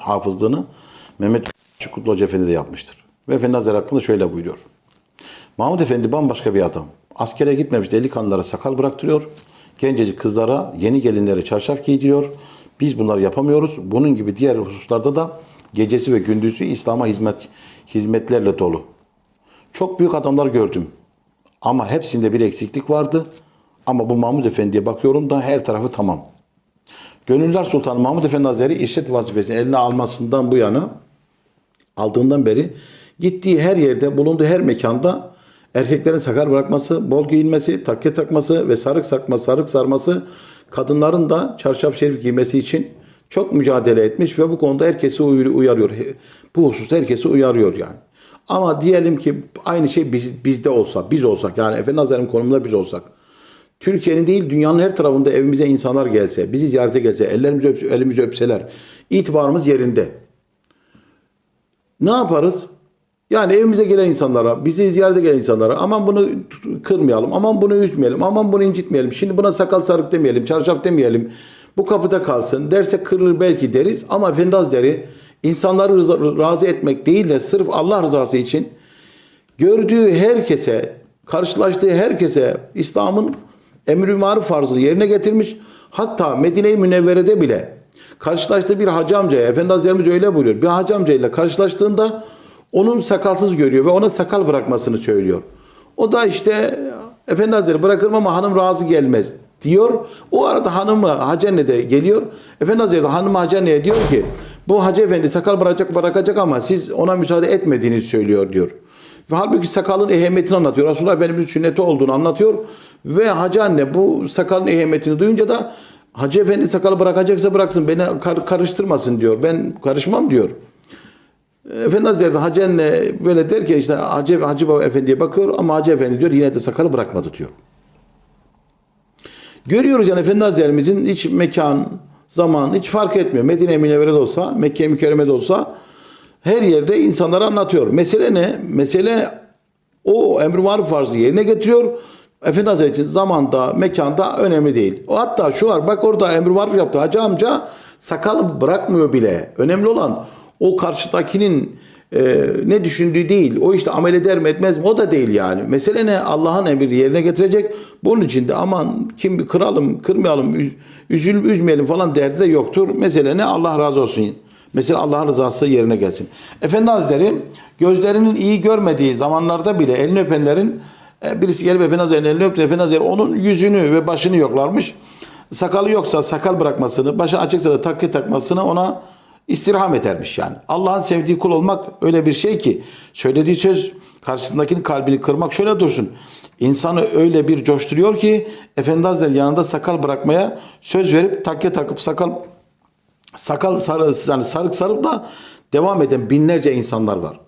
hafızlığını Mehmet Kutlu Hoca Efendi de yapmıştır. Ve Efendi Hazretleri hakkında şöyle buyuruyor. Mahmud Efendi bambaşka bir adam. Askere gitmemiş delikanlılara sakal bıraktırıyor. Gencecik kızlara, yeni gelinlere çarşaf giydiriyor. Biz bunları yapamıyoruz. Bunun gibi diğer hususlarda da gecesi ve gündüzü İslam'a hizmet hizmetlerle dolu. Çok büyük adamlar gördüm. Ama hepsinde bir eksiklik vardı. Ama bu Mahmud Efendi'ye bakıyorum da her tarafı tamam. Gönüller Sultanı Mahmud Efendi Hazretleri irşet vazifesini eline almasından bu yana aldığından beri gittiği her yerde, bulunduğu her mekanda erkeklerin sakal bırakması, bol giyinmesi, takke takması ve sarık sakması, sarık sarması, kadınların da çarşaf şerif giymesi için çok mücadele etmiş ve bu konuda herkesi uy- uyarıyor. Bu hususta herkesi uyarıyor yani. Ama diyelim ki aynı şey biz, bizde olsa, biz olsak yani Efendi Hazretleri'nin konumunda biz olsak. Türkiye'nin değil dünyanın her tarafında evimize insanlar gelse, bizi ziyarete gelse, ellerimizi öp, elimizi öpseler, itibarımız yerinde. Ne yaparız? Yani evimize gelen insanlara, bizi ziyarete gelen insanlara aman bunu kırmayalım, aman bunu üzmeyelim, aman bunu incitmeyelim. Şimdi buna sakal sarık demeyelim, çarşaf demeyelim. Bu kapıda kalsın. Derse kırılır belki deriz ama Efendi Hazretleri insanları razı etmek değil de sırf Allah rızası için gördüğü herkese, karşılaştığı herkese İslam'ın emri maruf farzını yerine getirmiş. Hatta Medine-i Münevvere'de bile karşılaştığı bir hacı amcaya, Efendi Hazretlerimiz öyle buyuruyor. Bir hacı amcayla karşılaştığında onun sakalsız görüyor ve ona sakal bırakmasını söylüyor. O da işte Efendi Hazretleri bırakırım ama hanım razı gelmez diyor. O arada hanımı Hacı anne de geliyor. Efendi Hazretleri hanımı Hacı anneye diyor ki bu Hacı Efendi sakal bırakacak bırakacak ama siz ona müsaade etmediğinizi söylüyor diyor. Ve halbuki sakalın ehemmiyetini anlatıyor. Resulullah Efendimiz'in sünneti olduğunu anlatıyor. Ve Hacı anne bu sakalın ehemmiyetini duyunca da Hacı Efendi sakalı bırakacaksa bıraksın beni kar- karıştırmasın diyor. Ben karışmam diyor. Efendi Hazretleri Hacı anne böyle der ki işte Hacı, Hacı Baba Efendi'ye bakıyor ama Hacı Efendi diyor yine de sakalı bırakmadı diyor. Görüyoruz yani Efendi Hazretlerimizin hiç mekan, zaman hiç fark etmiyor. Medine-i Münevvere'de olsa, Mekke-i Mükerreme'de olsa her yerde insanlara anlatıyor. Mesele ne? Mesele o emr-i maruf farzı yerine getiriyor. Efendi Hazretleri için zamanda, mekanda önemli değil. O hatta şu var bak orada emr-i maruf yaptı. Hacı amca sakalı bırakmıyor bile. Önemli olan o karşıdakinin e, ne düşündüğü değil. O işte amel eder mi etmez mi o da değil yani. Mesele ne? Allah'ın emrini yerine getirecek. Bunun için de aman kim kıralım, kırmayalım, üz- üzülüp üzmeyelim falan derdi de yoktur. Mesele ne? Allah razı olsun. Mesela Allah'ın rızası yerine gelsin. Efendi Hazretleri gözlerinin iyi görmediği zamanlarda bile elini öpenlerin birisi gelip Efendi Hazretleri'nin elini öptü. Efendi Hazretleri onun yüzünü ve başını yoklarmış. Sakalı yoksa sakal bırakmasını, başı açıksa da takke takmasını ona istirham edermiş yani. Allah'ın sevdiği kul olmak öyle bir şey ki söylediği söz karşısındakinin kalbini kırmak şöyle dursun. İnsanı öyle bir coşturuyor ki Efendi Hazretleri yanında sakal bırakmaya söz verip takke takıp sakal sakal sarı, yani sarık sarıp da devam eden binlerce insanlar var.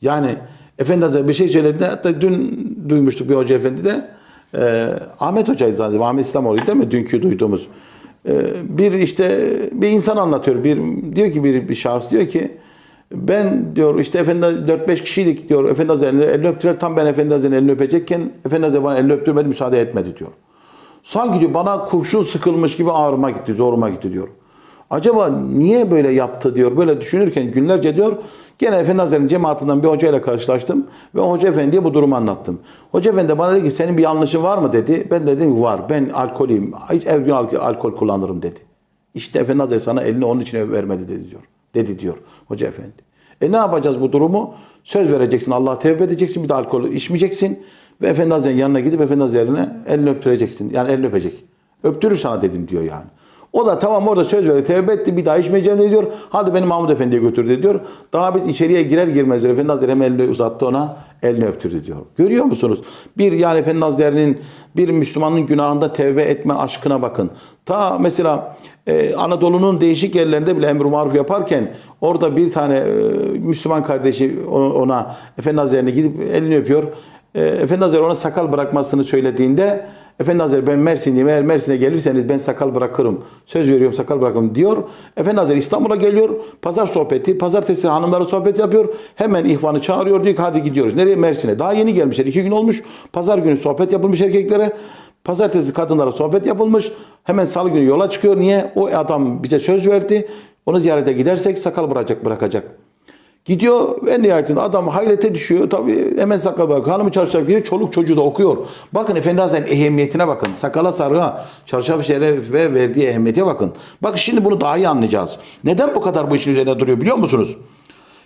Yani Efendi Hazretleri bir şey söyledi. Hatta dün duymuştuk bir hoca efendi de. e, Ahmet Hoca'ydı zaten. Ahmet İslamoğlu değil mi? Dünkü duyduğumuz. E, bir işte bir insan anlatıyor. Bir diyor ki bir, bir şahıs diyor ki ben diyor işte Efendi 4-5 kişiydik diyor. Efendi Hazretleri'nin elini öptüler. Tam ben Efendi Hazretleri'nin elini öpecekken Efendi Hazretleri bana elini öptürmedi müsaade etmedi diyor. Sanki diyor bana kurşun sıkılmış gibi ağrıma gitti, zoruma gitti diyor. Acaba niye böyle yaptı diyor. Böyle düşünürken günlerce diyor. Gene Efendi Hazretleri'nin cemaatinden bir hocayla karşılaştım. Ve Hoca Efendi'ye bu durumu anlattım. Hoca Efendi de bana dedi ki senin bir yanlışın var mı dedi. Ben de dedim var. Ben alkoliyim. Hiç her gün alkol, kullanırım dedi. İşte Efendi Hazretleri sana elini onun için vermedi dedi diyor. Dedi diyor Hoca Efendi. E ne yapacağız bu durumu? Söz vereceksin. Allah'a tevbe edeceksin. Bir de alkol içmeyeceksin. Ve Efendi Hazretleri'nin yanına gidip Efendi Hazretleri'ne elini öptüreceksin. Yani elini öpecek. Öptürür sana dedim diyor yani. O da tamam orada söz verdi, tevbe etti, bir daha içmeyeceğim diyor. Hadi beni Mahmud Efendi'ye götür diyor. Daha biz içeriye girer girmez diyor. Efendi Hazretleri hemen elini uzattı ona, elini öptürdü diyor. Görüyor musunuz? Bir yani Efendi Hazretleri'nin bir Müslümanın günahında tevbe etme aşkına bakın. Ta mesela e, Anadolu'nun değişik yerlerinde bile emr-i maruf yaparken orada bir tane e, Müslüman kardeşi ona Efendi Hazretleri'ne gidip elini öpüyor. E, Efendi Hazretleri ona sakal bırakmasını söylediğinde Efendi Hazretleri ben Mersinliyim eğer Mersin'e gelirseniz ben sakal bırakırım. Söz veriyorum sakal bırakırım diyor. Efendi Hazretleri İstanbul'a geliyor. Pazar sohbeti. Pazartesi hanımlara sohbet yapıyor. Hemen ihvanı çağırıyor. Diyor ki hadi gidiyoruz. Nereye? Mersin'e. Daha yeni gelmişler. iki gün olmuş. Pazar günü sohbet yapılmış erkeklere. Pazartesi kadınlara sohbet yapılmış. Hemen salı günü yola çıkıyor. Niye? O adam bize söz verdi. Onu ziyarete gidersek sakal bırakacak bırakacak. Gidiyor en nihayetinde adam hayrete düşüyor. Tabii hemen sakal bırakıyor. Hanımı çarşaf giyiyor. Çoluk çocuğu da okuyor. Bakın Efendi Hazretleri'nin ehemmiyetine bakın. Sakala sarığa, çarşaf şerefe verdiği ehemmiyete bakın. Bakın şimdi bunu daha iyi anlayacağız. Neden bu kadar bu işin üzerine duruyor biliyor musunuz?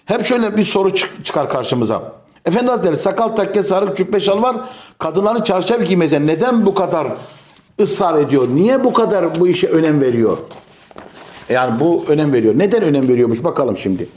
Hep şöyle bir soru çık- çıkar karşımıza. Efendi Hazretleri sakal takke sarık cübbe şal var. Kadınların çarşaf giymese neden bu kadar ısrar ediyor? Niye bu kadar bu işe önem veriyor? Yani bu önem veriyor. Neden önem veriyormuş bakalım şimdi.